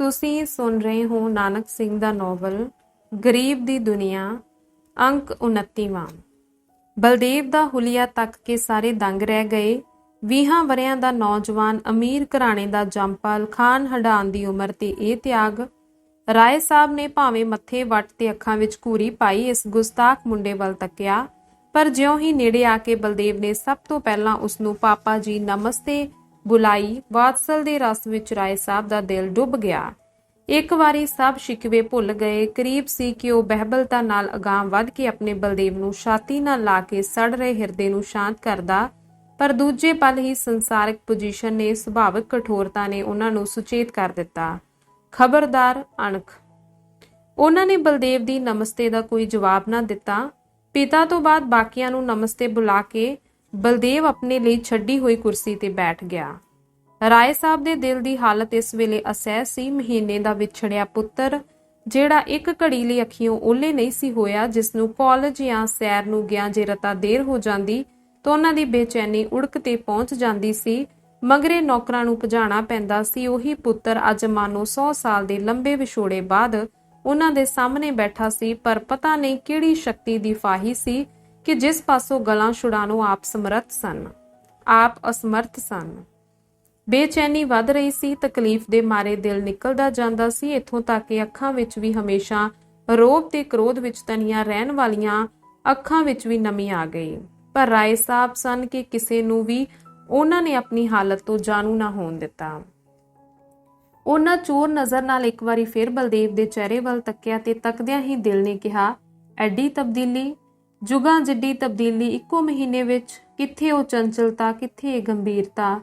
ਤੁਸੀਂ ਸੁਣ ਰਹੇ ਹੋ ਨਾਨਕ ਸਿੰਘ ਦਾ ਨੋਵਲ, ਗਰੀਬ ਦੀ ਦੁਨੀਆ, ਅੰਕ 29ਵਾਂ ਬਲਦੇਵ ਦਾ ਹੁਲੀਆ ਤੱਕ ਕੇ ਸਾਰੇ ਦੰਗ ਰਹਿ ਗਏ 20 ਵਰਿਆਂ ਦਾ ਨੌਜਵਾਨ ਅਮੀਰ ਘਰਾਣੇ ਦਾ ਜੰਪਲ ਖਾਨ ਹਡਾਨ ਦੀ ਉਮਰ ਤੇ ਇਹ ਤਿਆਗ, ਰਾਏ ਸਾਹਿਬ ਨੇ ਭਾਵੇਂ ਮੱਥੇ ਵੱਟ ਤੇ ਅੱਖਾਂ ਵਿੱਚ ਘੂਰੀ ਪਾਈ ਇਸ ਗੁਸਤਾਖ ਮੁੰਡੇ ਵੱਲ ਤੱਕਿਆ, ਪਰ ਜਿਉਂ ਹੀ ਨੇੜੇ ਆ ਕੇ ਬਲਦੇਵ ਨੇ ਸਭ ਤੋਂ ਪਹਿਲਾਂ ਉਸ ਨੂੰ ਪਾਪਾ ਜੀ ਨਮਸਤੇ ਬੁਲਾਈ, ਵਾਤਸਲ ਦੇ ਰਸ ਵਿੱਚ ਰਾਏ ਸਾਹਿਬ ਦਾ ਦਿਲ ਡੁੱਬ ਗਿਆ। ਇੱਕ ਵਾਰੀ ਸਭ ਸ਼ਿਕਵੇ ਭੁੱਲ ਗਏ, ਕਰੀਬ ਸੀ ਕਿ ਉਹ ਬਹਿਬਲਤਾ ਨਾਲ ਅਗਾਂਹ ਵੱਧ ਕੇ ਆਪਣੇ ਬਲਦੇਵ ਨੂੰ ਛਾਤੀ ਨਾਲ ਲਾ ਕੇ ਸੜ ਰਹੇ ਹਿਰਦੇ ਨੂੰ ਸ਼ਾਂਤ ਕਰਦਾ, ਪਰ ਦੂਜੇ ਪਲ ਹੀ ਸੰਸਾਰਿਕ ਪੋਜੀਸ਼ਨ ਨੇ ਸੁਭਾਵਿਕ ਕਠੋਰਤਾ ਨੇ ਉਹਨਾਂ ਨੂੰ ਸੁਚੇਤ ਕਰ ਦਿੱਤਾ। ਖਬਰਦਾਰ ਅਣਖ। ਉਹਨਾਂ ਨੇ ਬਲਦੇਵ ਦੀ ਨਮਸਤੇ ਦਾ ਕੋਈ ਜਵਾਬ ਨਾ ਦਿੱਤਾ। ਪਿਤਾ ਤੋਂ ਬਾਅਦ ਬਾਕੀਆਂ ਨੂੰ ਨਮਸਤੇ ਬੁਲਾ ਕੇ ਬਲਦੇਵ ਆਪਣੇ ਲਈ ਛੱਡੀ ਹੋਈ ਕੁਰਸੀ ਤੇ ਬੈਠ ਗਿਆ। ਰਾਏ ਸਾਹਿਬ ਦੇ ਦਿਲ ਦੀ ਹਾਲਤ ਇਸ ਵੇਲੇ ਅਸਹਿ ਸੀ। ਮਹੀਨੇ ਦਾ ਵਿਛੜਿਆ ਪੁੱਤਰ, ਜਿਹੜਾ ਇੱਕ ਘੜੀ ਲਈ ਅੱਖੀਓਂ ਓਲੇ ਨਹੀਂ ਸੀ ਹੋਇਆ ਜਿਸ ਨੂੰ ਕਾਲਜ ਜਾਂ ਸੈਰ ਨੂੰ ਗਿਆ ਜੇ ਰਤਾ ਦੇਰ ਹੋ ਜਾਂਦੀ, ਤਾਂ ਉਹਨਾਂ ਦੀ ਬੇਚੈਨੀ ਉੜਕ ਤੇ ਪਹੁੰਚ ਜਾਂਦੀ ਸੀ। ਮਗਰੇ ਨੌਕਰਾਂ ਨੂੰ ਭਜਾਣਾ ਪੈਂਦਾ ਸੀ। ਉਹੀ ਪੁੱਤਰ ਅੱਜ ਮਾਨੋ 100 ਸਾਲ ਦੇ ਲੰਬੇ ਵਿਛੋੜੇ ਬਾਅਦ ਉਹਨਾਂ ਦੇ ਸਾਹਮਣੇ ਬੈਠਾ ਸੀ, ਪਰ ਪਤਾ ਨਹੀਂ ਕਿਹੜੀ ਸ਼ਕਤੀ ਦੀ ਫਾਹੀ ਸੀ। ਕਿ ਜਿਸ ਪਾਸੋਂ ਗਲਾਂ ਛੁਡਾਣੋਂ ਆਪ ਸਮਰੱਥ ਸਨ, ਆਪ ਅਸਮਰਥ ਸਨ। ਬੇਚੈਨੀ ਵੱਧ ਰਹੀ ਸੀ, ਤਕਲੀਫ ਦੇ ਮਾਰੇ ਦਿਲ ਨਿਕਲਦਾ ਜਾਂਦਾ ਸੀ, ਇੱਥੋਂ ਤੱਕ ਕਿ ਅੱਖਾਂ ਵਿੱਚ ਵੀ ਹਮੇਸ਼ਾ ਰੋਬ ਤੇ ਕ੍ਰੋਧ ਵਿੱਚ ਤਨੀਆਂ ਰਹਿਣ ਵਾਲੀਆਂ ਅੱਖਾਂ ਵਿੱਚ ਵੀ ਨਮੀ ਆ ਗਈ। ਪਰ ਰਾਏ ਸਾਹਿਬ ਸਨ ਕਿ ਕਿਸੇ ਨੂੰ ਵੀ ਉਹਨਾਂ ਨੇ ਆਪਣੀ ਹਾਲਤ ਤੋਂ ਜਾਣੂ ਨਾ ਹੋਣ ਦਿੱਤਾ। ਉਹਨਾਂ ਚੋਰ ਨਜ਼ਰ ਨਾਲ ਇੱਕ ਵਾਰੀ ਫਿਰ ਬਲਦੇਵ ਦੇ ਚਿਹਰੇ ਵੱਲ ਤੱਕਿਆ ਤੇ ਤੱਕਦਿਆਂ ਹੀ ਦਿਲ ਨੇ ਕਿਹਾ, ਐਡੀ ਤਬਦੀਲੀ ਜੁਗਾਂ ਜਿੱਡੀ ਤਬਦੀਲੀ ਇੱਕੋ ਮਹੀਨੇ ਵਿੱਚ ਕਿੱਥੇ ਉਹ ਚੰਚਲਤਾ, ਕਿੱਥੇ ਇਹ ਗੰਭੀਰਤਾ,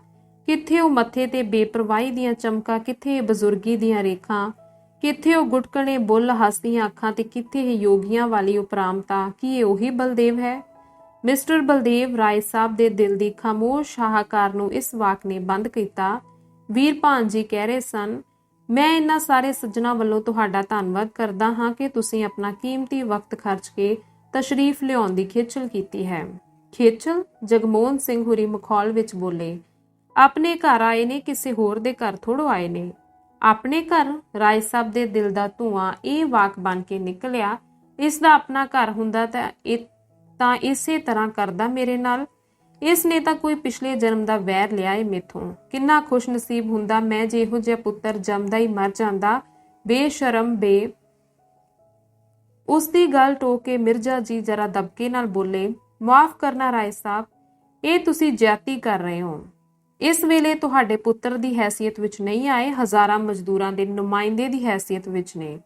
ਕਿੱਥੇ ਉਹ ਮੱਥੇ ਤੇ ਬੇਪਰਵਾਹੀ ਦੀਆਂ ਚਮਕਾਂ, ਕਿੱਥੇ ਇਹ ਬਜ਼ੁਰਗੀ ਦੀਆਂ ਰੇਖਾਂ, ਕਿੱਥੇ ਉਹ ਗੁਟਕਣੇ ਬੁੱਲ ਹੱਸਦੀਆਂ ਅੱਖਾਂ ਤੇ ਕਿੱਥੇ ਇਹ ਯੋਗੀਆਂ ਵਾਲੀ ਉਪਰਾਮਤਾ, ਕੀ ਇਹ ਉਹੀ ਬਲਦੇਵ ਹੈ? ਮਿਸਟਰ ਬਲਦੇਵ ਰਾਏ ਸਾਹਿਬ ਦੇ ਦਿਲ ਦੀ ਖਾਮੋਸ਼ ਸ਼ਾਹਕਾਰ ਨੂੰ ਇਸ ਵਾਕ ਨੇ ਬੰਦ ਕੀਤਾ। ਵੀਰ ਭਾਨ ਜੀ ਕਹਿ ਰਹੇ ਸਨ, ਮੈਂ ਇਹਨਾਂ ਸਾਰੇ ਸੱਜਣਾ ਵੱਲੋਂ ਤੁਹਾਡਾ ਧੰਨਵਾਦ ਕਰਦਾ ਹਾਂ ਕਿ ਤੁਸੀਂ ਆਪਣਾ ਕੀਮਤੀ ਵਕਤ ਖਰਚ ਕੇ ਤਸ਼ਰੀਫ ਲਿਆਉਣ ਦੀ ਖੇਚਲ ਕੀਤੀ ਹੈ। ਖੇਚਲ ਜਗਮੋਹਨ ਸਿੰਘ ਹੁਰੀ ਮਖੌਲ ਵਿੱਚ ਬੋਲੇ, ਆਪਣੇ ਘਰ ਆਏ ਨੇ, ਕਿਸੇ ਹੋਰ ਦੇ ਘਰ ਥੋੜੋ ਆਏ ਨੇ। ਆਪਣੇ ਘਰ ਰਾਏ ਸਾਹਿਬ ਦੇ ਦਿਲ ਦਾ ਧੂਆਂ ਇਹ ਵਾਕ ਬਣ ਕੇ ਨਿਕਲਿਆ, ਇਸ ਦਾ ਆਪਣਾ ਘਰ ਹੁੰਦਾ ਤਾਂ ਇਹ, ਤਾਂ ਇਸੇ ਤਰ੍ਹਾਂ ਕਰਦਾ ਮੇਰੇ ਨਾਲ। ਇਸ ਨੇ ਤਾਂ ਕੋਈ ਪਿਛਲੇ ਜਨਮ ਦਾ ਵੈਰ ਲਿਆ ਏ ਮੇਥੋਂ। ਕਿੰਨਾ ਖੁਸ਼ ਨਸੀਬ ਹੁੰਦਾ ਮੈਂ ਜੇ ਇਹੋ ਜਿਹਾ ਪੁੱਤਰ ਜੰਮਦਾ ਹੀ ਮਰ ਜਾਂਦਾ। ਬੇਸ਼ਰਮ, ਬੇ ਉਸ ਦੀ ਗੱਲ ਟੋਕ ਕੇ ਮਿਰਜ਼ਾ ਜੀ ਜਰਾ ਦਬਕੇ ਨਾਲ ਬੋਲੇ, ਮਾਫ ਕਰਨਾ ਰਾਏ ਸਾਹਿਬ, ਇਹ ਤੁਸੀਂ ਜਾਤੀ ਕਰ ਰਹੇ ਹੋ। ਇਸ ਵੇਲੇ ਤੁਹਾਡੇ ਪੁੱਤਰ ਦੀ ਹੈਸੀਅਤ ਵਿੱਚ ਨਹੀਂ ਆਏ, ਹਜ਼ਾਰਾਂ ਮਜ਼ਦੂਰਾਂ ਦੇ ਨੁਮਾਇੰਦੇ ਦੀ ਹੈਸੀਅਤ ਵਿੱਚ ਨੇ।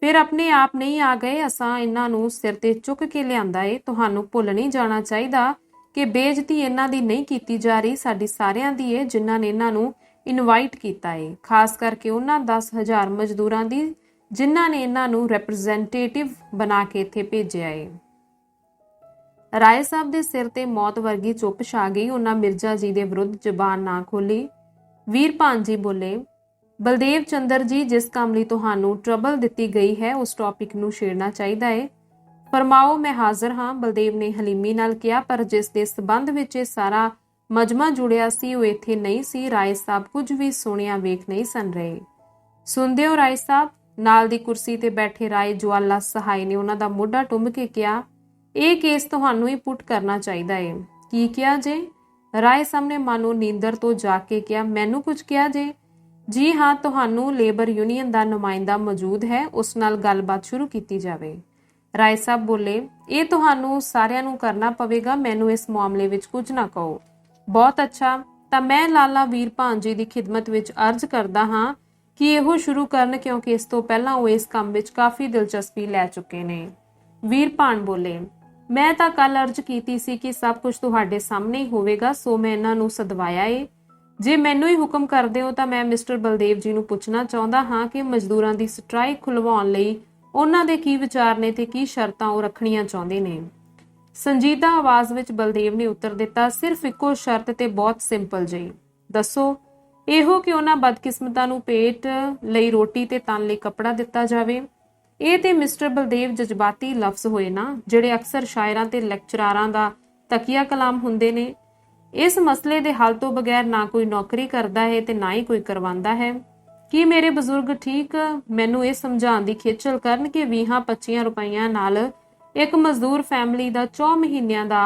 ਫਿਰ ਆਪਣੇ ਆਪ ਨਹੀਂ ਆ ਗਏ, ਅਸਾਂ ਇਹਨਾਂ ਨੂੰ ਸਿਰ ਤੇ ਚੁੱਕ ਕੇ ਲਿਆਂਦਾ ਏ। ਤੁਹਾਨੂੰ ਭੁੱਲ ਨਹੀਂ ਜਾਣਾ ਚਾਹੀਦਾ ਕਿ ਬੇਇੱਜ਼ਤੀ ਇਹਨਾਂ ਦੀ ਨਹੀਂ ਕੀਤੀ ਜਾ ਰਹੀ, ਸਾਡੀ ਸਾਰਿਆਂ ਦੀ ਏ, ਜਿਨ੍ਹਾਂ ਨੇ ਇਹਨਾਂ ਨੂੰ ਇਨਵਾਈਟ ਕੀਤਾ ਏ। ਖਾਸ ਕਰਕੇ ਉਹਨਾਂ 10000 ਮਜ਼ਦੂਰਾਂ ਦੀ ਜਿਨ੍ਹਾਂ ਨੇ ਇਹਨਾਂ ਨੂੰ ਰਿਪਰੈਜ਼ੈਂਟੇਟਿਵ ਬਣਾ ਕੇ ਇੱਥੇ ਭੇਜਿਆ ਏ। ਰਾਏ ਸਾਹਿਬ ਦੇ ਸਿਰ ਤੇ ਮੌਤ ਵਰਗੀ ਚੁੱਪ ਛਾ ਗਈ। ਉਹਨਾਂ ਮਿਰਜ਼ਾ ਜੀ ਦੇ ਵਿਰੁੱਧ ਜ਼ਬਾਨ ਨਾ ਖੋਲੀ ਵੀਰ ਭਾਨ ਬੋਲੇ, ਬਲਦੇਵ ਚੰਦਰ ਜੀ, ਜਿਸ ਕੰਮ ਲਈ ਤੁਹਾਨੂੰ ਟਰਬਲ ਦਿੱਤੀ ਗਈ ਹੈ, ਉਸ ਟੌਪਿਕ ਨੂੰ ਛੇੜਨਾ ਚਾਹੀਦਾ ਏ। ਫਰਮਾਓ, ਮੈਂ ਹਾਜ਼ਰ ਹਾਂ। ਬਲਦੇਵ ਨੇ ਹਲੀਮੀ ਨਾਲ ਕਿਹਾ, ਪਰ ਜਿਸ ਦੇ ਸਬੰਧ ਵਿੱਚ ਇਹ ਸਾਰਾ ਮਜਮਾ ਜੁੜਿਆ ਸੀ, ਉਹ ਇੱਥੇ ਨਹੀਂ ਸੀ। ਰਾਏ ਸਾਹਿਬ ਕੁਝ ਵੀ ਸੁਣਿਆ ਵੇਖ ਨਹੀਂ ਸਨ ਰਹੇ। ਸੁਣਦੇ ਹੋ ਰਾਏ ਸਾਹਿਬ ਨਾਲ ਦੀ ਕੁਰਸੀ ਤੇ ਬੈਠੇ ਰਾਏ ਜਵਾਲਾ ਸਹਾਈ ਨੇ ਉਹਨਾਂ ਦਾ ਮੋਢਾ ਟੁੰਬ ਕੇ ਕਿਹਾ, ਇਹ ਕੇਸ ਤੁਹਾਨੂੰ ਹੀ ਪੁੱਟ ਕਰਨਾ ਚਾਹੀਦਾ ਹੈ ਕੀ ਕਿਹਾ ਜੇ? ਰਾਏ ਸਾਹਮਣੇ ਮਾਨੋ ਨੀਂਦਰ ਤੋਂ ਜਾ ਕੇ ਕਿਹਾ, ਮੈਨੂੰ ਕੁਝ ਕਿਹਾ ਜੇ? ਜੀ ਹਾਂ, ਤੁਹਾਨੂੰ ਲੇਬਰ ਯੂਨੀਅਨ ਦਾ ਨੁਮਾਇੰਦਾ ਮੌਜੂਦ ਹੈ, ਉਸ ਨਾਲ ਗੱਲਬਾਤ ਸ਼ੁਰੂ ਕੀਤੀ ਜਾਵੇ। ਰਾਏ ਸਾਹਿਬ ਬੋਲੇ, ਇਹ ਤੁਹਾਨੂੰ ਸਾਰਿਆਂ ਨੂੰ ਕਰਨਾ ਪਵੇਗਾ, ਮੈਨੂੰ ਇਸ ਮਾਮਲੇ ਵਿੱਚ ਕੁਝ ਨਾ ਕਹੋ। ਬਹੁਤ ਅੱਛਾ, ਤਾਂ ਮੈਂ ਲਾਲਾ ਵੀਰ ਭਾਂਜੀ ਦੀ ਖਿਦਮਤ ਵਿੱਚ ਅਰਜ਼ ਕਰਦਾ ਹਾਂ ਕਿ ਇਹੋ ਸ਼ੁਰੂ ਕਰਨ ਕਿਉਂਕਿ ਇਸ ਤੋਂ ਪਹਿਲਾਂ ਉਹ ਇਸ ਕੰਮ ਵਿੱਚ ਕਾਫੀ ਦਿਲਚਸਪੀ ਲੈ ਚੁੱਕੇ ਨੇ। ਵੀਰ ਭਾਨ ਬੋਲੇ, ਮੈਂ ਤਾਂ ਕੱਲ ਅਰਜ਼ ਕੀਤੀ ਸੀ ਕਿ ਸਭ ਕੁਝ ਤੁਹਾਡੇ ਸਾਹਮਣੇ ਹੀ ਹੋਵੇਗਾ, ਸੋ ਮੈਂ ਇਹਨਾਂ ਨੂੰ ਸਦਵਾਇਆ ਏ। ਜੇ ਮੈਨੂੰ ਹੀ ਹੁਕਮ ਕਰਦੇ ਹੋ ਤਾਂ ਮੈਂ ਮਿਸਟਰ ਬਲਦੇਵ ਜੀ ਨੂੰ ਪੁੱਛਣਾ ਚਾਹੁੰਦਾ ਹਾਂ ਕਿ ਮਜ਼ਦੂਰਾਂ ਦੀ ਸਟ੍ਰਾਈਕ ਖੁਲਵਾਉਣ ਲਈ ਉਹਨਾਂ ਦੇ ਕੀ ਵਿਚਾਰ ਨੇ ਤੇ ਕੀ ਸ਼ਰਤਾਂ ਉਹ ਰੱਖਣੀਆਂ ਚਾਹੁੰਦੇ ਨੇ? ਸੰਜੀਦਾ ਆਵਾਜ਼ ਵਿੱਚ ਬਲਦੇਵ ਨੇ ਉੱਤਰ ਦਿੱਤਾ, ਸਿਰਫ ਇੱਕੋ ਸ਼ਰਤ ਤੇ ਬਹੁਤ ਸਿੰਪਲ ਜਿਹੀ ਦੱਸੋ ਇਹੋ ਕਿ ਉਹਨਾਂ ਬਦਕਿਸਮਤਾਂ ਨੂੰ ਪੇਟ ਲਈ ਰੋਟੀ ਤੇ ਤਨ ਲਈ ਕੱਪੜਾ ਦਿੱਤਾ ਜਾਵੇ। ਇਹ ਤੇ ਮਿਸਟਰ ਬਲਦੇਵ ਜਜ਼ਬਾਤੀ ਲਫ਼ਜ਼ ਹੋਏ ਨਾ, ਜਿਹੜੇ ਅਕਸਰ ਸ਼ਾਇਰਾਂ ਤੇ ਲੈਕਚਰਾਰਾਂ ਦਾ ਤਕੀਆ ਕਲਾਮ ਹੁੰਦੇ ਨੇ। ਇਸ ਮਸਲੇ ਦੇ ਹੱਲ ਤੋਂ ਬਗੈਰ ਨਾ ਕੋਈ ਨੌਕਰੀ ਕਰਦਾ ਹੈ ਤੇ ਨਾ ਹੀ ਕੋਈ ਕਰਵਾਉਂਦਾ ਹੈ। ਕੀ ਮੇਰੇ ਬਜ਼ੁਰਗ ਠੀਕ? ਮੈਨੂੰ ਇਹ ਸਮਝਾਉਣ ਦੀ ਖੇਚਲ ਕਰਨ ਕਿ 20-25 ਰੁਪਈਆਂ ਨਾਲ ਇੱਕ ਮਜ਼ਦੂਰ ਫੈਮਿਲੀ ਦਾ 4 ਮਹੀਨਿਆਂ ਦਾ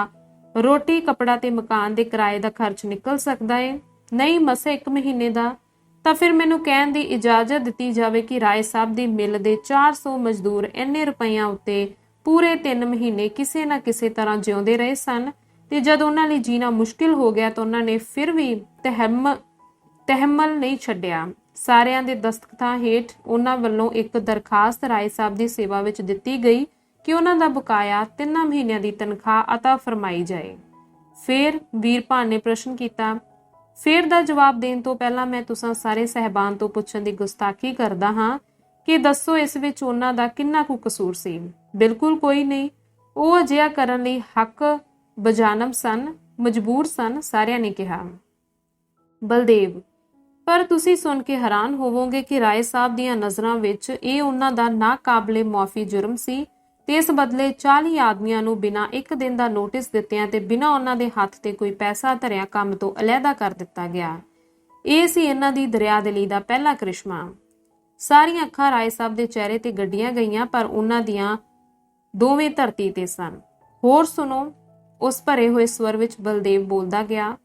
ਰੋਟੀ, ਕਪੜਾ ਤੇ ਮਕਾਨ ਦੇ ਕਿਰਾਏ ਦਾ ਖਰਚ ਨਿਕਲ ਸਕਦਾ ਹੈ। ਨਹੀਂ ਮਸੇ ਇੱਕ ਮਹੀਨੇ ਦਾ, ਤਾਂ ਫਿਰ ਮੈਨੂੰ ਕਹਿਣ ਦੀ ਇਜਾਜ਼ਤ ਦਿੱਤੀ ਜਾਵੇ ਕਿ ਰਾਏ ਸਾਹਿਬ ਦੀ ਮਿਲ ਦੇ 400 ਮਜ਼ਦੂਰ ਇੰਨੇ ਰੁਪਈਆਂ ਉੱਤੇ ਪੂਰੇ 3 ਮਹੀਨੇ ਕਿਸੇ ਨਾ ਕਿਸੇ ਤਰ੍ਹਾਂ ਜਿਉਂਦੇ ਰਹੇ ਸਨ ਤੇ ਜਦ ਉਹਨਾਂ ਲਈ ਜੀਣਾ ਮੁਸ਼ਕਿਲ ਹੋ ਗਿਆ ਤਾਂ ਉਹਨਾਂ ਨੇ ਫਿਰ ਵੀ ਤਹਿਮ, ਤਹਿਮਲ ਨਹੀਂ ਛੱਡਿਆ। ਸਾਰਿਆਂ ਦੇ ਦਸਤਖਤਾਂ ਹੇਠ ਉਹਨਾਂ ਵੱਲੋਂ ਇੱਕ ਦਰਖਾਸਤ ਰਾਏ ਸਾਹਿਬ ਦੀ ਸੇਵਾ ਵਿੱਚ ਦਿੱਤੀ ਗਈ ਕਿ ਉਹਨਾਂ ਦਾ ਬਕਾਇਆ 3 ਮਹੀਨਿਆਂ ਦੀ ਤਨਖਾਹ ਅਤਾ ਫਰਮਾਈ ਜਾਏ। ਫਿਰ ਵੀਰਪਾਨ ਨੇ ਪ੍ਰਸ਼ਨ ਕੀਤਾ ਫੇਰ ਦਾ ਜਵਾਬ ਦੇਣ ਤੋਂ ਪਹਿਲਾਂ ਮੈਂ ਤੁਸਾਂ ਸਾਰੇ ਸਹਿਬਾਨ ਤੋਂ ਪੁੱਛਣ ਦੀ ਗੁਸਤਾਖੀ ਕਰਦਾ ਹਾਂ ਕਿ ਦੱਸੋ ਇਸ ਵਿੱਚ ਉਹਨਾਂ ਦਾ ਕਿੰਨਾ ਕੁ ਕਸੂਰ ਸੀ? ਬਿਲਕੁਲ ਕੋਈ ਨਹੀਂ। ਉਹ ਅਜਿਹਾ ਕਰਨ ਲਈ ਹੱਕ, ਬਜਾਨਮ ਸਨ, ਮਜਬੂਰ ਸਨ, ਸਾਰਿਆਂ ਨੇ ਕਿਹਾ। ਬਲਦੇਵ, ਪਰ ਤੁਸੀਂ ਸੁਣ ਕੇ ਹੈਰਾਨ ਹੋਵੋਗੇ ਕਿ ਰਾਏ ਸਾਹਿਬ ਦੀਆਂ ਨਜ਼ਰਾਂ ਵਿੱਚ ਇਹ ਉਹਨਾਂ ਦਾ ਨਾਕਾਬਲੇ ਮਾਫੀ ਜੁਰਮ ਸੀ ਤੇ ਇਸ ਬਦਲੇ 40 ਆਦਮੀਆਂ ਨੂੰ ਬਿਨਾਂ ਇੱਕ ਦਿਨ ਦਾ ਨੋਟਿਸ ਦਿੱਤਿਆਂ ਤੇ ਬਿਨਾਂ ਉਹਨਾਂ ਦੇ ਹੱਥ ਤੇ ਕੋਈ ਪੈਸਾ ਧਰਿਆ ਕੰਮ ਤੋਂ ਅਲੱਗਾ ਕਰ ਦਿੱਤਾ ਗਿਆ। ਇਹ ਸੀ ਇਹਨਾਂ ਦੀ ਦਰਿਆਦਿਲੀ ਦਾ ਪਹਿਲਾ ਕ੍ਰਿਸ਼ਮਾ। ਸਾਰੀਆਂ ਅੱਖਾਂ ਰਾਏ ਸਾਹਿਬ ਦੇ ਚਿਹਰੇ ਤੇ ਗੱਡੀਆਂ ਗਈਆਂ, ਪਰ ਉਹਨਾਂ ਦੀਆਂ ਦੋਵੇਂ ਧਰਤੀ ਤੇ ਸਨ। ਹੋਰ ਸੁਣੋ, ਉਸ ਭਰੇ ਹੋਏ ਸਵਰ ਵਿੱਚ ਬਲਦੇਵ ਬੋਲਦਾ ਗਿਆ,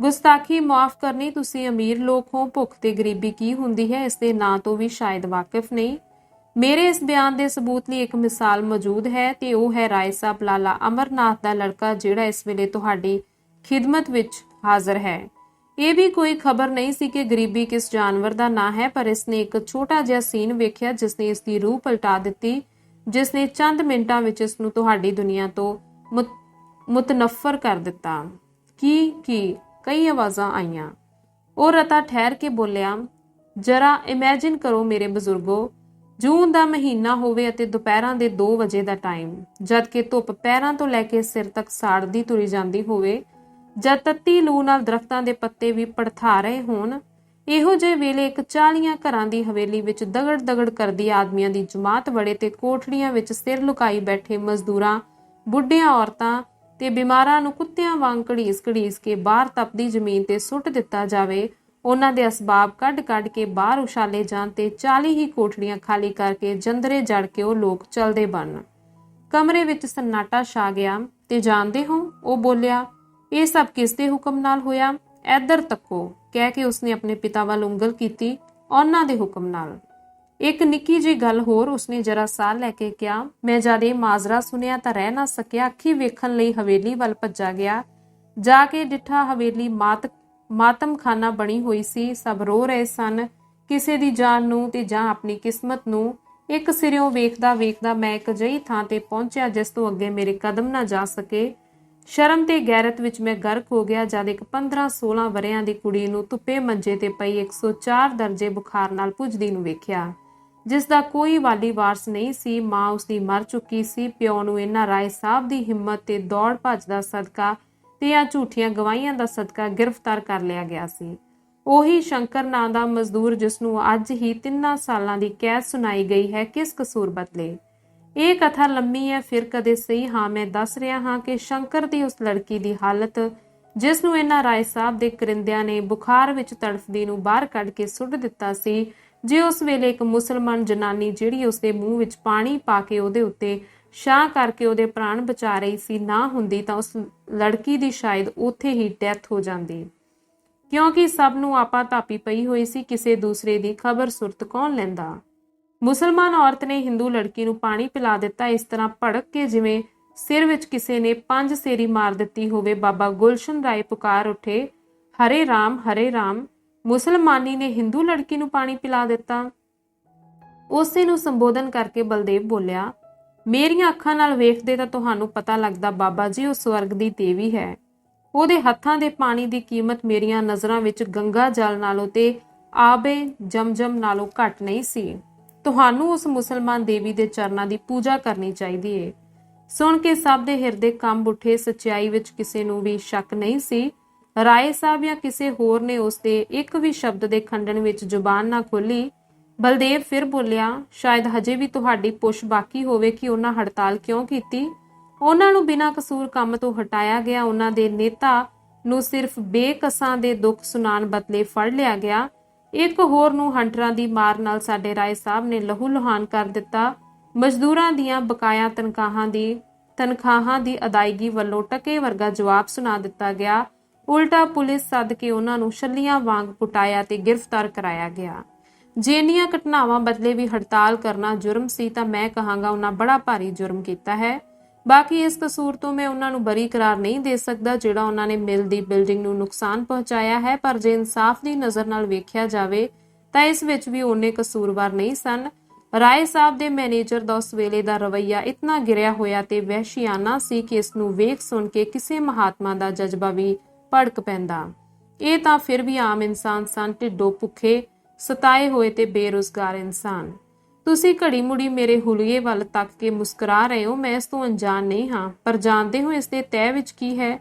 ਗੁਸਤਾਖੀ ਮਾਫ ਕਰਨੀ, ਤੁਸੀਂ ਅਮੀਰ ਲੋਕ ਹੋ, ਭੁੱਖ ਤੇ ਗਰੀਬੀ ਕੀ ਹੁੰਦੀ ਹੈ, ਇਸ ਦੇ ਨਾਂ ਤੋਂ ਵੀ ਸ਼ਾਇਦ ਵਾਕਿਫ ਨਹੀਂ। ਮੇਰੇ ਇਸ ਬਿਆਨ ਦੇ ਸਬੂਤ ਲਈ ਇੱਕ ਮਿਸਾਲ ਮੌਜੂਦ ਹੈ ਤੇ ਉਹ ਹੈ ਰਾਏ ਸਾਹਿਬ ਲਾਲਾ ਅਮਰਨਾਥ ਦਾ ਲੜਕਾ ਜਿਹੜਾ ਇਸ ਵੇਲੇ ਤੁਹਾਡੀ ਖਿਦਮਤ ਵਿੱਚ ਹਾਜ਼ਰ ਹੈ। ਇਹ ਵੀ ਕੋਈ ਖਬਰ ਨਹੀਂ ਸੀ ਕਿ ਗਰੀਬੀ ਕਿਸ ਜਾਨਵਰ ਦਾ ਨਾਂ ਹੈ, ਪਰ ਇਸ ਨੇ ਇੱਕ ਛੋਟਾ ਜਿਹਾ ਸੀਨ ਵੇਖਿਆ ਜਿਸ ਨੇ ਇਸ ਦੀ ਰੂਹ ਪਲਟਾ ਦਿੱਤੀ ਜਿਸ ਨੇ ਚੰਦ ਮਿੰਟਾਂ ਵਿੱਚ ਇਸ ਨੂੰ ਤੁਹਾਡੀ ਦੁਨੀਆ ਤੋਂ ਮੁਤ- ਮੁਤਨਫਰ ਕਰ ਦਿੱਤਾ। ਕੀ ਕੀ, ਕਈ ਆਵਾਜ਼ਾਂ ਆਈਆਂ। ਉਹ ਰਤਾ ਠਹਿਰ ਕੇ ਬੋਲਿਆ, ਜਰਾ ਇਮੇਜਿਨ ਕਰੋ ਮੇਰੇ ਬਜ਼ੁਰਗੋ ਜੂਨ ਦਾ ਮਹੀਨਾ ਹੋਵੇ ਅਤੇ ਦੁਪਹਿਰਾਂ ਦੇ 2 ਵਜੇ ਦਾ ਟਾਈਮ ਜਦ ਕਿ ਧੁੱਪ ਪੈਰਾਂ ਤੋਂ ਲੈ ਕੇ ਸਿਰ ਤੱਕ ਸਾੜਦੀ ਤੁਰੀ ਜਾਂਦੀ ਹੋਵੇ, ਜਦ ਤੱਤੀ ਲੂ ਨਾਲ ਦਰਖਤਾਂ ਦੇ ਪੱਤੇ ਵੀ ਪੜਥਾ ਰਹੇ ਹੋਣ, ਇਹੋ ਜਿਹੇ ਵੇਲੇ ਇੱਕ ਚਾਲੀਆਂ ਘਰਾਂ ਦੀ ਹਵੇਲੀ ਵਿੱਚ ਦਗੜ ਦਗੜ ਕਰਦੀ ਆਦਮੀਆਂ ਦੀ ਜਮਾਤ ਵੜੇ ਤੇ ਕੋਠੜੀਆਂ ਵਿੱਚ ਸਿਰ ਲੁਕਾਈ ਬੈਠੇ ਮਜ਼ਦੂਰਾਂ, ਬੁੱਢੀਆਂ ਔਰਤਾਂ ਤੇ ਬਿਮਾਰਾਂ ਨੂੰ ਕੁੱਤਿਆਂ ਵਾਂਗ ਘੜੀਸ ਘੜੀਸ ਕੇ ਬਾਹਰ ਤਪਦੀ ਜ਼ਮੀਨ ਤੇ ਸੁੱਟ ਦਿੱਤਾ ਜਾਵੇ ਉਹਨਾਂ ਦੇ ਅਸਬਾਬ ਕੱਢ-ਕੱਢ ਕੇ ਬਾਹਰ ਉਛਾਲੇ ਜਾਣ ਤੇ 40 ਹੀ ਕੋਠੜੀਆਂ ਖਾਲੀ ਕਰਕੇ ਜੰਦਰੇ ਜੜ ਕੇ ਉਹ ਲੋਕ ਚਲਦੇ ਬਣ। ਕਮਰੇ ਵਿੱਚ ਸੰਨਾਟਾ ਛਾ ਗਿਆ ਤੇ ਜਾਣਦੇ ਹੋ, ਉਹ ਬੋਲਿਆ, ਇਹ ਸਭ ਕਿਸ ਦੇ ਹੁਕਮ ਨਾਲ ਹੋਇਆ? ਇੱਧਰ ਤੱਕੋ, ਕਹਿ ਕੇ ਉਸਨੇ ਆਪਣੇ ਪਿਤਾ ਵੱਲ ਉਂਗਲ ਕੀਤੀ ਉਹਨਾਂ ਦੇ ਹੁਕਮ ਨਾਲ। ਇੱਕ ਨਿੱਕੀ ਜਿਹੀ ਗੱਲ ਹੋਰ ਉਸਨੇ ਜਰਾ ਸਾਹ ਲੈ ਕੇ ਕਿਹਾ, ਮੈਂ ਜਦ ਇਹ ਮਾਜ਼ਰਾ ਸੁਨਿਆ ਤਾਂ ਰਹਿ ਨਾ ਸਕਿਆ, ਅੱਖੀ ਵੇਖਣ ਲਈ ਹਵੇਲੀ ਵੱਲ ਭੱਜਾ ਗਿਆ। ਜਾ ਕੇ ਡਿੱਠਾ ਹਵੇਲੀ ਮਾਤ ਮਾਤਮਖਾਨਾ ਬਣੀ ਹੋਈ ਸੀ। ਸਭ ਰੋ ਰਹੇ ਸਨ। ਕਿਸੇ ਦੀ ਜਾਨ ਨੂੰ ਤੇ ਜਾਂ ਆਪਣੀ ਕਿਸਮਤ ਨੂੰ ਇੱਕ ਸਿਰਿਓਂ ਵੇਖਦਾ ਵੇਖਦਾ ਮੈਂ ਇੱਕ ਜਈ ਥਾਂ ਤੇ ਪਹੁੰਚਿਆ ਜਿਸ ਤੋਂ ਅੱਗੇ ਮੇਰੇ ਕਦਮ ਨਾ ਜਾ ਸਕੇ। ਸ਼ਰਮ ਤੇ ਗੈਰਤ ਵਿੱਚ ਮੈਂ ਗਰਕ ਹੋ ਗਿਆ ਜਦ ਇੱਕ 15-16 ਵਰਿਆਂ ਦੀ ਕੁੜੀ ਨੂੰ ਧੁੱਪੇ ਮੰਜੇ ਤੇ ਪਈ 104 ਦਰਜੇ ਬੁਖਾਰ ਨਾਲ ਪੁੱਜਦੀ ਨੂੰ ਵੇਖਿਆ। ਜਿਸ ਦਾ ਕੋਈ ਵਾਲੀ ਵਾਰਸ ਨਹੀਂ ਸੀ। ਮਾਂ ਉਸ ਦੀ ਮਰ ਚੁੱਕੀ ਸੀ। ਪਿਓ ਨੂੰ ਇਹਨਾਂ ਰਾਏ ਸਾਹਿਬ ਦੀ ਹਿੰਮਤ ਤੇ ਦੌੜ ਭੱਜ ਦਾ ਸਦਕਾ ਤੇ ਆ ਝੂਠੀਆਂ ਗਵਾਹੀਆਂ ਦਾ ਸਦਕਾ ਗ੍ਰਿਫਤਾਰ ਕਰ ਲਿਆ ਗਿਆ ਸੀ। ਉਹੀ ਸ਼ੰਕਰ ਨਾਂ ਦਾ ਮਜ਼ਦੂਰ ਜਿਸ ਨੂੰ ਅੱਜ ਹੀ ਤਿੰਨਾਂ ਸਾਲਾਂ ਦੀ ਕੈਦ ਸੁਣਾਈ ਗਈ ਹੈ, ਕਿਸ ਕਸੂਰ ਬਦਲੇ? ਇਹ ਕਥਾ ਲੰਮੀ ਹੈ, ਫਿਰ ਕਦੇ ਸਹੀ? ਹਾਂ, ਮੈਂ ਦੱਸ ਰਿਹਾ ਹਾਂ ਕਿ ਸ਼ੰਕਰ ਦੀ ਉਸ ਲੜਕੀ ਦੀ ਹਾਲਤ ਜਿਸ ਨੂੰ ਇਹਨਾਂ ਰਾਏ ਸਾਹਿਬ ਦੇ ਕਰਿੰਦਿਆਂ ਨੇ ਬੁਖਾਰ ਵਿੱਚ ਤੜਫਦੀ ਨੂੰ ਬਾਹਰ ਕੱਢ ਕੇ ਸੁੱਟ ਦਿੱਤਾ ਸੀ ਜੇ ਉਸ ਵੇਲੇ ਇੱਕ ਮੁਸਲਮਾਨ ਜਨਾਨੀ ਜਿਹੜੀ ਉਸਦੇ ਮੂੰਹ ਵਿੱਚ ਪਾਣੀ ਪਾ ਕੇ ਉਹਦੇ ਉੱਤੇ ਸ਼ਾਹ ਕਰਕੇ ਉਹਦੇ ਪ੍ਰਾਣ ਬਚਾ ਰਹੀ ਸੀ, ਨਾ ਹੁੰਦੀ ਤਾਂ ਉਸ ਲੜਕੀ ਦੀ ਸ਼ਾਇਦ ਉੱਥੇ ਹੀ ਡੈਥ ਹੋ ਜਾਂਦੀ। ਕਿਉਂਕਿ ਸਭ ਨੂੰ ਆਪਾ ਧਾਪੀ ਪਈ ਹੋਈ ਸੀ, ਕਿਸੇ ਦੂਸਰੇ ਦੀ ਖਬਰ ਸੁਰਤ ਕੌਣ ਲੈਂਦਾ? ਮੁਸਲਮਾਨ ਔਰਤ ਨੇ ਹਿੰਦੂ ਲੜਕੀ ਨੂੰ ਪਾਣੀ ਪਿਲਾ ਦਿੱਤਾ। ਇਸ ਤਰ੍ਹਾਂ ਭੜਕ ਕੇ ਜਿਵੇਂ ਸਿਰ ਵਿੱਚ ਕਿਸੇ ਨੇ ਪੰਜ ਸੇਰੀ ਮਾਰ ਦਿੱਤੀ ਹੋਵੇ, ਬਾਬਾ ਗੁਲਸ਼ਨ ਰਾਏ ਪੁਕਾਰ ਉੱਠੇ, ਹਰੇ ਰਾਮ ਹਰੇ ਰਾਮ। ਮੁਸਲਮਾਨੀ ਨੇ ਹਿੰਦੂ ਲੜਕੀ ਨੂੰ ਪਾਣੀ ਪਿਲਾ ਦਿੱਤਾ। ਉਸੇ ਨੂੰ ਸੰਬੋਧਨ ਕਰਕੇ ਬਲਦੇਵ ਬੋਲਿਆ, ਮੇਰੀਆਂ ਅੱਖਾਂ ਨਾਲ ਵੇਖਦੇ ਤਾਂ ਤੁਹਾਨੂੰ ਪਤਾ ਲੱਗਦਾ ਬਾਬਾ ਜੀ, ਉਹ ਸਵਰਗ ਦੀ ਦੇਵੀ ਹੈ। ਉਹਦੇ ਹੱਥਾਂ ਦੇ ਪਾਣੀ ਦੀ ਕੀਮਤ ਮੇਰੀਆਂ ਨਜ਼ਰਾਂ ਵਿੱਚ ਗੰਗਾ ਜਲ ਨਾਲੋਂ ਤੇ ਆਬੇ ਜਮਜਮ ਨਾਲੋਂ ਘੱਟ ਨਹੀਂ ਸੀ। ਤੁਹਾਨੂੰ ਉਸ ਮੁਸਲਮਾਨ ਦੇਵੀ ਦੇ ਚਰਨਾਂ ਦੀ ਪੂਜਾ ਕਰਨੀ ਚਾਹੀਦੀ ਏ। ਸੁਣ ਕੇ ਸਭ ਦੇ ਹਿਰਦੇ ਕੰਬ ਉੱਠੇ, ਸਚਾਈ ਵਿੱਚ ਕਿਸੇ ਨੂੰ ਵੀ ਸ਼ੱਕ ਨਹੀਂ ਸੀ। ਰਾਏ ਸਾਹਿਬ ਜਾਂ ਕਿਸੇ ਹੋਰ ਨੇ ਉਸ ਦੇ ਇੱਕ ਵੀ ਸ਼ਬਦ ਦੇ ਖੰਡਨ ਵਿੱਚ ਜ਼ੁਬਾਨ ਨਾ ਖੋਲੀ ਬਲਦੇਵ ਫਿਰ ਬੋਲਿਆ, ਸ਼ਾਇਦ ਹਜੇ ਵੀ ਤੁਹਾਡੀ ਪੁੱਛ ਬਾਕੀ ਹੋਵੇ ਕਿ ਉਹਨਾਂ ਹੜਤਾਲ ਕਿਉਂ ਕੀਤੀ? ਉਹਨਾਂ ਨੂੰ ਬਿਨਾਂ ਕਸੂਰ ਕੰਮ ਤੋਂ ਹਟਾਇਆ ਗਿਆ। ਉਹਨਾਂ ਦੇ ਨੇਤਾ ਨੂੰ ਸਿਰਫ ਬੇਕਸਾਂ ਦੇ ਦੁੱਖ ਸੁਣਾਉਣ ਬਦਲੇ ਫੜ ਲਿਆ ਗਿਆ। ਇੱਕ ਹੋਰ ਨੂੰ ਹੰਟਰਾਂ ਦੀ ਮਾਰ ਨਾਲ ਸਾਡੇ ਰਾਏ ਸਾਹਿਬ ਨੇ ਲਹੂ ਲੁਹਾਨ ਕਰ ਦਿੱਤਾ। ਮਜ਼ਦੂਰਾਂ ਦੀਆਂ ਬਕਾਇਆ ਤਨਖਾਹਾਂ ਦੀ ਤਨਖਾਹਾਂ ਦੀ ਅਦਾਇਗੀ ਵੱਲੋਂ ਟਕੇ ਵਰਗਾ ਜਵਾਬ ਸੁਣਾ ਦਿੱਤਾ ਗਿਆ। ਉਲਟਾ ਪੁਲਿਸ ਸੱਦ ਕੇ ਉਹਨਾਂ ਨੂੰ ਛੱਲੀਆਂ ਵਾਂਗ ਕੁਟਾਇਆ ਤੇ ਗ੍ਰਿਫਤਾਰ ਕਰਾਇਆ ਗਿਆ। ਜੇ ਘਟਨਾਵਾਂ ਬਦਲੇ ਵੀ ਹੜਤਾਲ ਕਰਨਾ ਜੁਰਮ ਸੀ ਤਾਂ ਮੈਂ ਕਹਾਂਗਾ ਉਹਨਾਂ ਬੜਾ ਭਾਰੀ ਜੁਰਮ ਕੀਤਾ ਹੈ। ਬਾਕੀ ਇਸ ਕਸੂਰ ਤੋਂ ਮੈਂ ਉਹਨਾਂ ਨੂੰ ਬਰੀ ਕਰਾਰ ਨਹੀਂ ਦੇ ਸਕਦਾ ਜਿਹੜਾ ਉਹਨਾਂ ਨੇ ਮਿਲ ਦੀ ਬਿਲਡਿੰਗ ਨੂੰ ਨੁਕਸਾਨ ਪਹੁੰਚਾਇਆ ਹੈ, ਪਰ ਜੇ ਇਨਸਾਫ ਦੀ ਨਜ਼ਰ ਨਾਲ ਵੇਖਿਆ ਜਾਵੇ ਤਾਂ ਇਸ ਵਿੱਚ ਵੀ ਉਹਨੇ ਕਸੂਰਵਾਰ ਨਹੀਂ ਸਨ। ਰਾਏ ਸਾਹਿਬ ਦੇ ਮੈਨੇਜਰ ਦਾ ਉਸ ਵੇਲੇ ਦਾ ਰਵੱਈਆ ਇਤਨਾ ਗਿਰਿਆ ਹੋਇਆ ਤੇ ਵਹਿਸ਼ੀਆਨਾ ਸੀ ਕਿ ਇਸ ਨੂੰ ਵੇਖ ਸੁਣ ਕੇ ਕਿਸੇ ਮਹਾਤਮਾ ਦਾ ਜਜ਼ਬਾ ਵੀ ਭੜਕ ਪੈਂਦਾ। ਇਹ ਤਾਂ ਫਿਰ ਵੀ ਆਮ ਇਨਸਾਨ ਸਨ ਢਿੱਡੋਂ ਭੁੱਖੇ, ਸਤਾਏ ਹੋਏ ਤੇ ਬੇਰੁਜ਼ਗਾਰ ਇਨਸਾਨ। ਤੁਸੀਂ ਘੜੀ ਮੁੜੀ ਮੇਰੇ ਹੁਲੀਏ ਵੱਲ ਤੱਕ ਕੇ ਮੁਸਕਰਾ ਰਹੇ ਹੋ, ਮੈਂ ਇਸ ਤੋਂ ਅਣਜਾਣ ਨਹੀਂ ਹਾਂ, ਪਰ ਜਾਣਦੇ ਹੋ ਇਸ ਦੇ ਤਹਿ ਵਿੱਚ ਕੀ ਹੈ?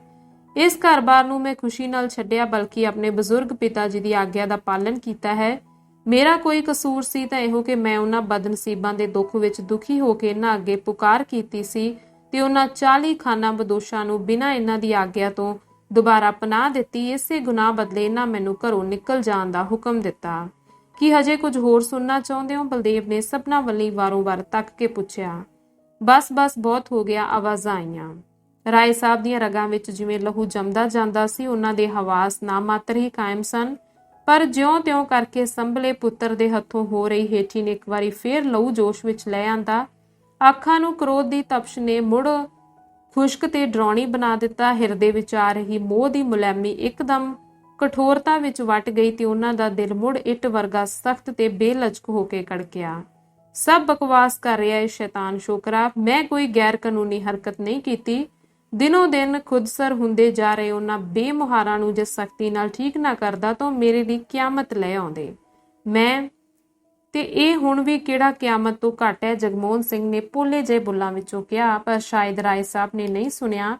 ਇਸ ਘਰ-ਬਾਰ ਨੂੰ ਮੈਂ ਖੁਸ਼ੀ ਨਾਲ ਛੱਡਿਆ, ਬਲਕਿ ਆਪਣੇ ਬਜ਼ੁਰਗ ਪਿਤਾ ਜੀ ਦੀ ਆਗਿਆ ਦਾ ਪਾਲਣ ਕੀਤਾ ਹੈ। ਮੇਰਾ ਕੋਈ ਕਸੂਰ ਸੀ ਤਾਂ ਇਹੋ ਕਿ ਮੈਂ ਉਹਨਾਂ ਬਦਨਸੀਬਾਂ ਦੇ ਦੁੱਖ ਵਿੱਚ ਦੁਖੀ ਹੋ ਕੇ ਇਹਨਾਂ ਅੱਗੇ ਪੁਕਾਰ ਕੀਤੀ ਸੀ ਤੇ ਉਹਨਾਂ 40 ਖਾਨਾ ਬਦੋਸ਼ਾਂ ਨੂੰ ਬਿਨਾਂ ਇਹਨਾਂ ਦੀ ਆਗਿਆ ਤੋਂ ਦੁਬਾਰਾ ਪਨਾਹ ਦਿੱਤੀ, ਇਸੇ ਗੁਨਾਹ ਬਦਲੇ ਇਹਨਾਂ ਮੈਨੂੰ ਘਰੋਂ ਨਿਕਲ ਜਾਣ ਦਾ ਹੁਕਮ ਦਿੱਤਾ। ਕੀ ਹਜੇ ਕੁਝ ਹੋਰ ਸੁਣਨਾ ਚਾਹੁੰਦੇ ਹੋ? ਬਲਦੇਵ ਨੇ ਸਪਨਾ ਵੱਲੀ ਵਾਰੋਂ-ਵਾਰ ਤੱਕ ਕੇ ਪੁੱਛਿਆ। ਬਸ ਬਸ, ਬਹੁਤ ਹੋ ਗਿਆ, ਆਵਾਜ਼ਾਂ ਆਈਆਂ। ਰਾਏ ਸਾਹਿਬ ਦੀਆਂ ਰਗਾਂ ਵਿੱਚ ਜਿਵੇਂ ਲਹੂ ਜੰਮਦਾ ਜਾਂਦਾ ਸੀ, ਉਹਨਾਂ ਦੇ ਹਵਾਸ ਨਾ ਮਾਤਰ ਹੀ ਕਾਇਮ ਸਨ। ਪਰ ਜਿਉਂ-ਤਿਉਂ ਕਰਕੇ ਸੰਭਲੇ ਪੁੱਤਰ ਦੇ ਹੱਥੋਂ ਹੋ ਰਹੀ ਹੇਠੀ ਨੇ ਇੱਕ ਵਾਰੀ ਫੇਰ ਲਹੂ ਜੋਸ਼ ਵਿੱਚ ਲੈ ਆਂਦਾ। ਅੱਖਾਂ ਨੂੰ ਕ੍ਰੋਧ ਦੀ ਤਪਸ਼ ਨੇ ਮੁੜ ਖੁਸ਼ਕ ਤੇ ਡਰਾਉਣੀ ਬਣਾ ਦਿੱਤਾ। ਹਿਰਦੇ ਵਿੱਚ ਆ ਰਹੀ ਮੋਹ ਦੀ ਮੁਲੈਮੀ ਇੱਕਦਮ ਕਠੋਰਤਾ ਵਿੱਚ ਵਟ ਗਈ ਤੇ ਉਹਨਾਂ ਦਾ ਦਿਲ ਮੁੜ ਇੱਟ ਵਰਗਾ ਸਖਤ ਤੇ ਬੇਲਚਕ ਹੋ ਕੇ ਕੜਕਿਆ। ਸਭ ਬਕਵਾਸ ਕਰ ਰਿਹਾ ਇਹ ਸ਼ੈਤਾਨ ਸ਼ੋਕਰਾ। ਮੈਂ ਕੋਈ ਗੈਰ ਕਾਨੂੰਨੀ ਹਰਕਤ ਨਹੀਂ ਕੀਤੀ। ਦਿਨੋ ਦਿਨ ਖੁਦਸਰ ਹੁੰਦੇ ਜਾ ਰਹੇ ਉਹਨਾਂ ਬੇਮੁਹਾਰਾਂ ਨੂੰ ਜੇ ਸਖਤੀ ਨਾਲ ਠੀਕ ਨਾ ਕਰਦਾ ਤਾਂ ਉਹ ਮੇਰੇ ਲਈ ਕਿਆਮਤ ਲੈ ਆਉਂਦੇ। ਮੈਂ ਤੇ ਇਹ ਹੁਣ ਵੀ ਕਿਹੜਾ ਕਿਆਮਤ ਤੋਂ ਘੱਟ ਹੈ? ਜਗਮੋਹਨ ਸਿੰਘ ਨੇ ਪੋਲੇ ਜੇ ਬੁੱਲਾਂ ਵਿੱਚੋਂ ਕਿਹਾ, ਪਰ ਸ਼ਾਇਦ ਰਾਏ ਸਾਹਿਬ ਨੇ ਨਹੀਂ ਸੁਣਿਆ।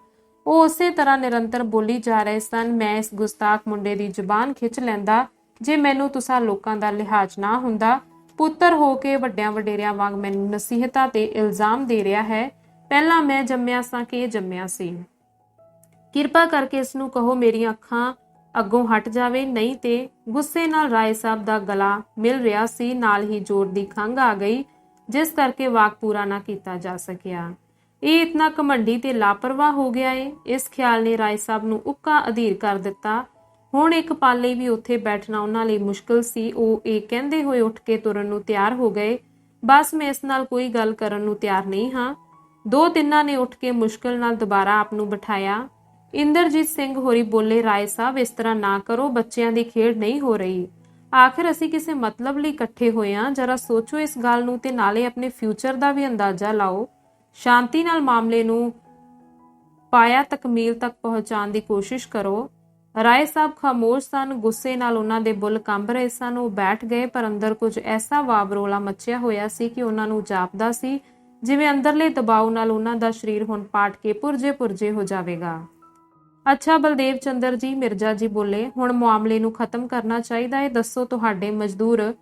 ਉਹ ਉਸੇ ਤਰ੍ਹਾਂ ਨਿਰੰਤਰ ਬੋਲੀ ਜਾ ਰਹੇ ਸਨ, ਮੈਂ ਇਸ ਗੁਸਤਾਖ ਮੁੰਡੇ ਦੀ ਜ਼ੁਬਾਨ ਖਿੱਚ ਲੈਂਦਾ, ਜੇ ਮੈਨੂੰ ਤੁਸਾਂ ਲੋਕਾਂ ਦਾ ਲਿਹਾਜ਼ ਨਾ ਹੁੰਦਾ। ਪੁੱਤਰ ਹੋ ਕੇ ਵੱਡਿਆਂ ਵਡੇਰਿਆਂ ਵਾਂਗ ਮੈਨੂੰ ਨਸੀਹਤਾਂ ਤੇ ਇਲਜ਼ਾਮ ਦੇ ਰਿਹਾ ਹੈ। ਪਹਿਲਾਂ ਮੈਂ ਜੰਮਿਆ ਸਾਂ ਕਿ ਇਹ ਜੰਮਿਆ ਸੀ। ਕਿਰਪਾ ਕਰਕੇ ਇਸ ਨੂੰ ਕਹੋ, ਮੇਰੀਆਂ ਅੱਖਾਂ ਅੱਗੋਂ ਹਟ ਜਾਵੇ, ਨਹੀਂ ਤੇ ਗੁੱਸੇ ਨਾਲ ਰਾਏ ਸਾਹਿਬ ਦਾ ਗਲਾ ਮਿਲ ਰਿਹਾ ਸੀ, ਨਾਲ ਹੀ ਜ਼ੋਰ ਦੀ ਖੰਘ ਆ ਗਈ, ਜਿਸ ਕਰਕੇ ਵਾਕ ਪੂਰਾ ਨਾ ਕੀਤਾ ਜਾ ਸਕਿਆ। ਇਹ ਇਤਨਾ ਕਮੰਡੀ ਤੇ ਲਾਪਰਵਾਹ ਹੋ ਗਿਆ ਏ। ਇਸ ਖਿਆਲ ਨੇ ਰਾਏ ਸਾਹਿਬ ਨੂੰ ਉੱਕਾ ਅਧੀਰ ਕਰ ਦਿੱਤਾ। ਹੁਣ ਇੱਕ ਪਲ ਲਈ ਵੀ ਉੱਥੇ ਬੈਠਣਾ ਉਹਨਾਂ ਲਈ ਮੁਸ਼ਕਲ ਸੀ। ਉਹ ਇਹ ਕਹਿੰਦੇ ਹੋਏ ਉੱਠ ਕੇ ਤੁਰਨ ਨੂੰ ਤਿਆਰ ਹੋ ਗਏ। ਬਸ ਮੈਂ ਇਸ ਨਾਲ ਕੋਈ ਗੱਲ ਕਰਨ ਨੂੰ ਤਿਆਰ ਨਹੀਂ ਹਾਂ। ਦੋ ਤਿੰਨਾਂ ਨੇ ਉੱਠ ਕੇ ਮੁਸ਼ਕਲ ਨਾਲ ਦੁਬਾਰਾ ਆਪ ਨੂੰ ਬਿਠਾਇਆ। ਇੰਦਰਜੀਤ ਸਿੰਘ ਹੋਰੀ ਬੋਲੇ, ਰਾਏ ਸਾਹਿਬ, ਇਸ ਤਰ੍ਹਾਂ ਨਾ ਕਰੋ, ਬੱਚਿਆਂ ਦੀ ਖੇਡ ਨਹੀਂ ਹੋ ਰਹੀ। ਆਖਿਰ ਅਸੀਂ ਕਿਸੇ ਮਤਲਬ ਲਈ ਇਕੱਠੇ ਹੋਏ ਹਾਂ। ਜਰਾ ਸੋਚੋ ਇਸ ਗੱਲ ਨੂੰ ਤੇ ਨਾਲੇ ਆਪਣੇ ਫਿਊਚਰ ਦਾ ਵੀ ਅੰਦਾਜ਼ਾ ਲਾਓ। ਸ਼ਾਂਤੀ ਨਾਲ ਮਾਮਲੇ ਨੂੰ ਪਾਇਆ ਤਕਮੀਲ ਤੱਕ ਪਹੁੰਚਾਉਣ ਦੀ ਕੋਸ਼ਿਸ਼ ਕਰੋ। ਰਾਏ ਸਾਹਿਬ ਖਾਮੋਸ਼ ਸਨ, ਗੁੱਸੇ ਨਾਲ ਉਹਨਾਂ ਦੇ ਬੁੱਲ ਕੰਬ ਰਹੇ ਸਨ। ਉਹ ਬੈਠ ਗਏ, ਪਰ ਅੰਦਰ ਕੁਝ ਐਸਾ ਵਾਵਰੋਲਾ ਮੱਚਿਆ ਹੋਇਆ ਸੀ ਕਿ ਉਹਨਾਂ ਨੂੰ ਜਾਪਦਾ ਸੀ, ਜਿਵੇਂ ਅੰਦਰਲੇ ਦਬਾਅ ਨਾਲ ਉਹਨਾਂ ਦਾ ਸਰੀਰ ਹੁਣ ਪਾਟ ਕੇ ਪੁਰਜੇ ਪੁਰਜੇ ਹੋ ਜਾਵੇਗਾ। ਅੱਛਾ, ਬਲਦੇਵ ਚੰਦਰ ਜੀ, ਮਿਰਜ਼ਾ ਜੀ ਬੋਲੇ, ਹੁਣ ਮਾਮਲੇ ਨੂੰ ਖਤਮ ਕਰਨਾ ਚਾਹੀਦਾ ਹੈ ਦੱਸੋ ਤੁਹਾਡੇ ਮਜ਼ਦੂਰ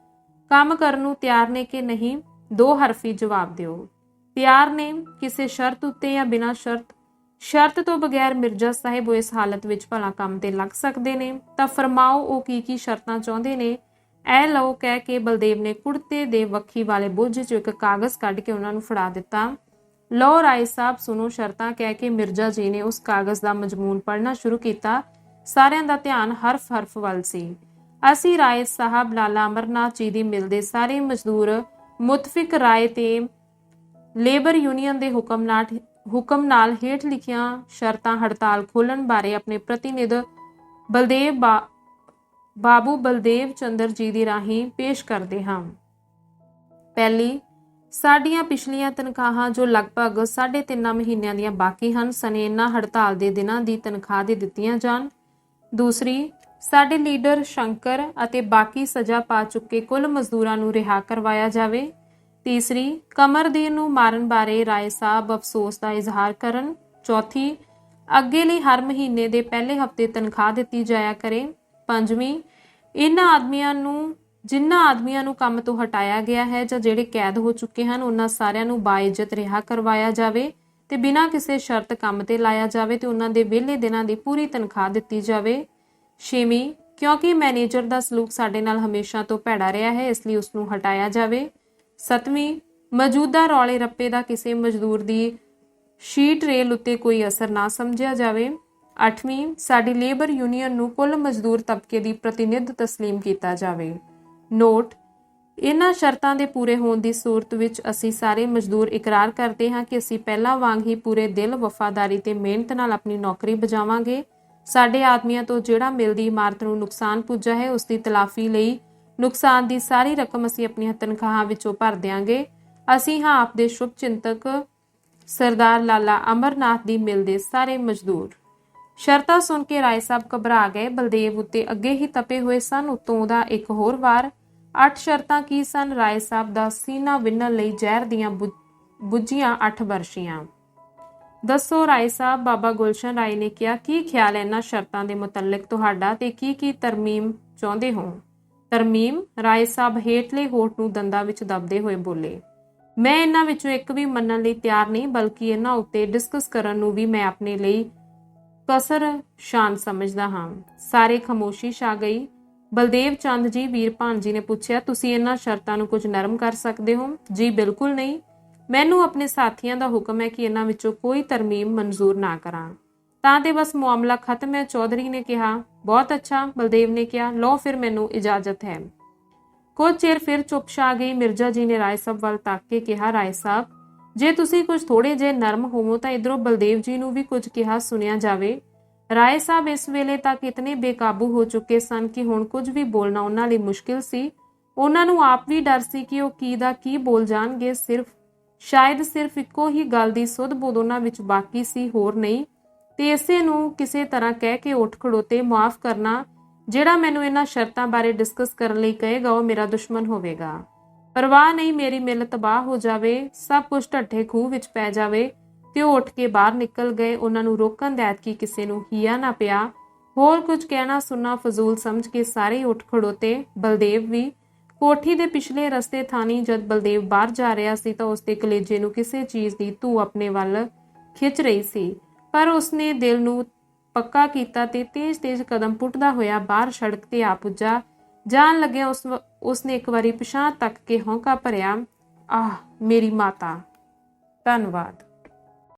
ਕੰਮ ਕਰਨ ਨੂੰ ਤਿਆਰ ਨੇ ਕਿ ਨਹੀਂ? ਦੋ ਹਰਫੀ ਜਵਾਬ ਦਿਓ। ਤਿਆਰ ਨੇ ਕਿਸੇ ਸ਼ਰਤ ਉੱਤੇ ਜਾਂ ਬਿਨਾਂ ਸ਼ਰਤ? ਸ਼ਰਤ ਤੋਂ ਬਗੈਰ ਮਿਰਜ਼ਾ ਸਾਹਿਬ ਇਸ ਹਾਲਤ ਵਿੱਚ ਭਲਾ ਕੰਮ ਤੇ ਲੱਗ ਸਕਦੇ ਨੇ। ਤਾਂ ਫਰਮਾਓ ਉਹ ਕੀ ਕੀ ਸ਼ਰਤਾਂ ਚਾਹੁੰਦੇ ਨੇ। ਐ ਲਓ, ਕਹਿ ਕੇ ਬਲਦੇਵ ਨੇ ਕੁੜਤੇ ਦੇ ਵੱਖੀ ਵਾਲੇ ਬੋਝ ਚੋਂ ਇੱਕ ਕਾਗਜ਼ ਕੱਢ ਕੇ ਉਹਨਾਂ ਨੂੰ ਫੜਾ ਦਿੱਤਾ। ਲੋ ਰਾਏ ਸਾਹਿਬ, ਸੁਣੋ ਸ਼ਰਤਾਂ ਕਹਿ ਕੇ ਮਿਰਜ਼ਾ ਜੀ ਨੇ ਉਸ ਕਾਗਜ਼ ਦਾ ਮਜ਼ਮੂਨ ਪੜ੍ਹਨਾ ਸ਼ੁਰੂ ਕੀਤਾ। ਸਾਰਿਆਂ ਦਾ ਧਿਆਨ ਹਰਫ ਹਰਫ ਵੱਲ ਸੀ। ਅਸੀਂ ਰਾਏ ਸਾਹਿਬ, ਲਾਲਾ ਅਮਰਨਾਥ ਜੀ ਦੀ ਮਿਲਦੇ ਸਾਰੇ ਮਜ਼ਦੂਰ ਮੁਤਫਿਕ ਰਾਏ ਤੇ ਲੇਬਰ ਯੂਨੀਅਨ ਦੇ ਹੁਕਮ ਨਾਲ ਹੁਕਮ ਨਾਲ ਹੇਠ ਲਿਖੀਆਂ ਸ਼ਰਤਾਂ ਹੜਤਾਲ ਖੋਲਣ ਬਾਰੇ ਆਪਣੇ ਪ੍ਰਤੀਨਿਧ ਬਲਦੇਵ ਬਾ- ਬਾਬੂ ਬਲਦੇਵ ਚੰਦਰ ਜੀ ਦੀ ਰਾਹੀਂ ਪੇਸ਼ ਕਰਦੇ ਹਾਂ। ਪਹਿਲੀ ਸਾਡੀਆਂ ਪਿਛਲੀਆਂ ਤਨਖਾਹਾਂ ਜੋ ਲਗਭਗ 3.5 ਮਹੀਨਿਆਂ ਦੀਆਂ ਬਾਕੀ ਹਨ, ਸਨੇ ਇਹਨਾਂ ਹੜਤਾਲ ਦੇ ਦਿਨਾਂ ਦੀ ਤਨਖਾਹ ਦੇ ਦਿੱਤੀਆਂ ਜਾਣ। ਦੂਸਰੀ, ਸਾਡੇ ਲੀਡਰ ਸ਼ੰਕਰ ਅਤੇ ਬਾਕੀ ਸਜ਼ਾ ਪਾ ਚੁੱਕੇ ਕੁੱਲ ਮਜ਼ਦੂਰਾਂ ਨੂੰ ਰਿਹਾ ਕਰਵਾਇਆ ਜਾਵੇ। ਤੀਸਰੀ ਕਮਰਦੀਨ ਨੂੰ ਮਾਰਨ ਬਾਰੇ ਰਾਏ ਸਾਹਿਬ ਅਫਸੋਸ ਦਾ ਇਜ਼ਹਾਰ ਕਰਨ। ਚੌਥੀ, ਅੱਗੇ ਲਈ ਹਰ ਮਹੀਨੇ ਦੇ ਪਹਿਲੇ ਹਫ਼ਤੇ ਤਨਖਾਹ ਦਿੱਤੀ ਜਾਇਆ ਕਰੇ। ਪੰਜਵੀਂ ਇਹਨਾਂ ਆਦਮੀਆਂ ਨੂੰ ਜਿਨ੍ਹਾਂ ਆਦਮੀਆਂ ਨੂੰ ਕੰਮ ਤੋਂ ਹਟਾਇਆ ਗਿਆ ਹੈ ਜਾਂ ਜਿਹੜੇ ਕੈਦ ਹੋ ਚੁੱਕੇ ਹਨ, ਉਹਨਾਂ ਸਾਰਿਆਂ ਨੂੰ ਬਾਇਜ਼ਤ ਰਿਹਾ ਕਰਵਾਇਆ ਜਾਵੇ ਤੇ ਬਿਨਾਂ ਕਿਸੇ ਸ਼ਰਤ ਕੰਮ ਤੇ ਲਾਇਆ ਜਾਵੇ ਤੇ ਉਹਨਾਂ ਦੇ ਵਿਹਲੇ ਦਿਨਾਂ ਦੀ ਪੂਰੀ ਤਨਖਾਹ ਦਿੱਤੀ ਜਾਵੇ। ਛੇਵੀਂ, ਕਿਉਂਕਿ ਮੈਨੇਜਰ ਦਾ ਸਲੂਕ ਸਾਡੇ ਨਾਲ ਹਮੇਸ਼ਾ ਤੋਂ ਭੈੜਾ ਰਿਹਾ ਹੈ, ਇਸ ਲਈ ਉਸ ਨੂੰ ਹਟਾਇਆ ਜਾਵੇ। ਸਤਵੀਂ, ਮੌਜੂਦਾ ਰੌਲੇ ਰੱਪੇ ਦਾ ਕਿਸੇ ਮਜ਼ਦੂਰ ਦੀ ਸ਼ੀਟ ਰੇਲ ਉੱਤੇ ਕੋਈ ਅਸਰ ਨਾ ਸਮਝਿਆ ਜਾਵੇ। 8ਵੀਂ ਸਾਡੀ ਲੇਬਰ ਯੂਨੀਅਨ ਨੂੰ ਕੁੱਲ ਮਜ਼ਦੂਰ ਤਬਕੇ ਦੀ ਪ੍ਰਤੀਨਿਧ ਤਸਲੀਮ ਕੀਤਾ ਜਾਵੇ। ਨੋਟ, ਇਹਨਾਂ ਸ਼ਰਤਾਂ ਦੇ ਪੂਰੇ ਹੋਣ ਦੀ ਸੂਰਤ ਵਿੱਚ ਅਸੀਂ ਸਾਰੇ ਮਜ਼ਦੂਰ ਇਕਰਾਰ ਕਰਦੇ ਹਾਂ ਕਿ ਅਸੀਂ ਪਹਿਲਾਂ ਵਾਂਗ ਹੀ ਪੂਰੇ ਦਿਲ ਵਫਾਦਾਰੀ ਤੇ ਮਿਹਨਤ ਨਾਲ ਆਪਣੀ ਨੌਕਰੀ ਬਜਾਵਾਂਗੇ ਸਾਡੇ ਆਦਮੀਆਂ ਤੋਂ ਜਿਹੜਾ ਮਿਲਦੀ ਇਮਾਰਤ ਨੂੰ ਨੁਕਸਾਨ ਪੁੱਜਾ ਹੈ, ਉਸ ਦੀ ਤਲਾਫੀ ਲਈ ਨੁਕਸਾਨ ਦੀ ਸਾਰੀ ਰਕਮ ਅਸੀਂ ਆਪਣੀਆਂ ਤਨਖਾਹਾਂ ਵਿੱਚੋਂ ਭਰ ਦਿਆਂਗੇ। ਅਸੀਂ ਹਾਂ ਆਪਦੇ ਸ਼ੁਭ ਚਿੰਤਕ ਸਰਦਾਰ ਲਾਲਾ ਅਮਰਨਾਥ ਦੀ ਮਿਲਦੇ ਸਾਰੇ ਮਜ਼ਦੂਰ। ਸ਼ਰਤਾਂ ਸੁਣ ਕੇ ਰਾਏ ਸਾਹਿਬ ਘਬਰਾ ਗਏ। ਬਲਦੇਵ ਉੱਤੇ ਅੱਗੇ ਹੀ ਤਪੇ ਹੋਏ ਸਨ। ਉਤੋਂ ਦਾ ਇੱਕ ਹੋਰ ਵਾਰ, ਅੱਠ ਸ਼ਰਤਾਂ ਕੀ ਸਨ? ਰਾਏ ਸਾਹਿਬ ਦਾ ਸੀਨਾ ਵਿੰਨਣ ਲਈ ਜ਼ਹਿਰ ਦੀਆਂ ਬੁੱਝੀਆਂ ਅੱਠ ਵਰਸ਼ੀਆਂ ਦੱਸੋ ਰਾਏ ਸਾਹਿਬ, ਬਾਬਾ ਗੁਲਸ਼ਨ ਰਾਏ ਨੇ ਕਿਹਾ, ਕੀ ਖਿਆਲ ਹੈ ਇਹਨਾਂ ਸ਼ਰਤਾਂ ਦੇ ਮੁਤਲਕ ਤੁਹਾਡਾ ਤੇ ਕੀ ਕੀ ਤਰਮੀਮ ਚਾਹੁੰਦੇ ਹੋ? ਤਰਮੀਮ, ਰਾਏ ਸਾਹਿਬ ਹੇਠਲੇ ਹੋਠ ਨੂੰ ਦੰਦਾਂ ਵਿੱਚ ਦਬਦੇ ਹੋਏ ਬੋਲੇ। ਮੈਂ ਇਹਨਾਂ ਵਿੱਚੋਂ ਇੱਕ ਵੀ ਮੰਨਣ ਲਈ ਤਿਆਰ ਨਹੀਂ, ਬਲਕਿ ਇਹਨਾਂ ਉੱਤੇ ਡਿਸਕਸ ਕਰਨ ਨੂੰ ਵੀ ਮੈਂ ਆਪਣੇ ਲਈ ਕਸਰ ਸ਼ਾਨ ਸਮਝਦਾ ਹਾਂ। ਸਾਰੇ ਖਾਮੋਸ਼ੀ ਛਾ ਗਈ। ਬਲਦੇਵ ਚੰਦ ਜੀ ਵੀਰਪਾਨ ਜੀ ਨੇ ਪੁੱਛਿਆ, ਤੁਸੀਂ ਇਹਨਾਂ ਸ਼ਰਤਾਂ ਨੂੰ ਕੁਝ ਨਰਮ ਕਰ ਸਕਦੇ ਹੋ? ਜੀ, ਬਿਲਕੁਲ ਨਹੀਂ। ਮੈਨੂੰ ਆਪਣੇ ਸਾਥੀਆਂ ਦਾ ਹੁਕਮ ਹੈ ਕਿ ਇਹਨਾਂ ਵਿੱਚੋਂ ਕੋਈ ਤਰਮੀਮ ਮਨਜ਼ੂਰ ਨਾ ਕਰਾਂ। ਤਾਂ ਤੇ ਬਸ ਮਾਮਲਾ ਖਤਮ ਹੈ। ਚੌਧਰੀ ਨੇ ਕਿਹਾ, ਬਹੁਤ ਅੱਛਾ। ਬਲਦੇਵ ਨੇ ਕਿਹਾ, ਲਓ ਫਿਰ ਮੈਨੂੰ ਇਜਾਜ਼ਤ ਹੈ। ਕੁਝ ਚਿਰ ਫਿਰ ਚੁੱਪ ਛਾ ਗਈ। ਮਿਰਜ਼ਾ ਜੀ ਨੇ ਰਾਏ ਸਾਹਿਬ ਵੱਲ ਤੱਕ ਕੇ ਕਿਹਾ, ਰਾਏ ਸਾਹਿਬ ਜੇ ਤੁਸੀਂ ਕੁਝ ਥੋੜੇ ਜੇ ਨਰਮ ਹੋਵੋ ਤਾਂ ਇਧਰੋਂ ਬਲਦੇਵ ਜੀ ਨੂੰ ਵੀ ਕੁਝ ਕਿਹਾ ਸੁਣਿਆ ਜਾਵੇ। ਰਾਏ ਸਾਹਿਬ ਇਸ ਵੇਲੇ ਤੱਕ ਇਤਨੇ ਬੇਕਾਬੂ ਹੋ ਚੁੱਕੇ ਸਨ ਕਿ ਹੁਣ ਕੁਝ ਵੀ ਬੋਲਣਾ ਉਹਨਾਂ ਲਈ ਮੁਸ਼ਕਿਲ ਸੀ। ਉਹਨਾਂ ਨੂੰ ਆਪ ਵੀ ਡਰ ਸੀ ਕਿ ਉਹ ਕੀ ਦਾ ਕੀ ਬੋਲ ਜਾਣਗੇ। ਸਿਰਫ, ਸ਼ਾਇਦ ਸਿਰਫ ਇੱਕੋ ਹੀ ਗੱਲ ਦੀ ਸੁੱਧ ਬੋਧ ਉਹਨਾਂ ਵਿੱਚ ਬਾਕੀ ਸੀ, ਹੋਰ ਨਹੀਂ। ਤੇ ਇਸੇ ਨੂੰ ਕਿਸੇ ਤਰ੍ਹਾਂ ਕਹਿ ਕੇ ਉੱਠ ਖੜੋਤੇ, ਮਾਫ ਕਰਨਾ, ਜਿਹੜਾ ਮੈਨੂੰ ਇਹਨਾਂ ਸ਼ਰਤਾਂ ਬਾਰੇ ਡਿਸਕਸ ਕਰਨ ਲਈ ਕਹੇਗਾ, ਉਹ ਮੇਰਾ ਦੁਸ਼ਮਣ ਹੋਵੇਗਾ। ਪਰਵਾਹ ਨਹੀਂ, ਮੇਰੀ ਮਿਲ ਤਬਾਹ ਹੋ ਜਾਵੇ, ਸਭ ਕੁਝ ਢੱਠੇ ਖੂਹ ਵਿੱਚ ਪੈ ਜਾਵੇ। ਤੇ ਉਹ ਉੱਠ ਕੇ ਬਾਹਰ ਨਿਕਲ ਗਏ। ਉਹਨਾਂ ਨੂੰ ਰੋਕਣ ਦੈਤ ਕਿ ਕਿਸੇ ਨੂੰ ਹੀਆ ਨਾ ਪਿਆ। ਹੋਰ ਕੁਝ ਕਹਿਣਾ ਸੁਣਨਾ ਫਜ਼ੂਲ ਸਮਝ ਕੇ ਸਾਰੇ ਉੱਠ ਖੜੋਤੇ। ਬਲਦੇਵ ਵੀ ਕੋਠੀ ਦੇ ਪਿਛਲੇ ਰਸਤੇ ਥਾਣੀ ਜਦ ਬਲਦੇਵ ਬਾਹਰ ਜਾ ਰਿਹਾ ਸੀ ਤਾਂ ਉਸਦੇ ਕਲੇਜੇ ਨੂੰ ਕਿਸੇ ਚੀਜ਼ ਦੀ ਧੂ ਆਪਣੇ ਵੱਲ ਖਿੱਚ ਰਹੀ ਸੀ। ਪਰ ਉਸਨੇ ਦਿਲ ਨੂੰ ਪੱਕਾ ਕੀਤਾ ਤੇ ਤੇਜ਼-ਤੇਜ਼ ਕਦਮ ਪੁੱਟਦਾ ਹੋਇਆ ਬਾਹਰ ਸੜਕ ਤੇ ਆ ਪੁੱਜਾ। ਜਾਣ ਲੱਗਿਆ ਉਸ ਵ- ਉਸਨੇ ਇੱਕ ਵਾਰੀ ਪਿਛਾਂਹ ਤੱਕ ਕੇ ਹੌਂਕਾ ਭਰਿਆ, ਆਹ ਮੇਰੀ ਮਾਤਾ। ਧੰਨਵਾਦ।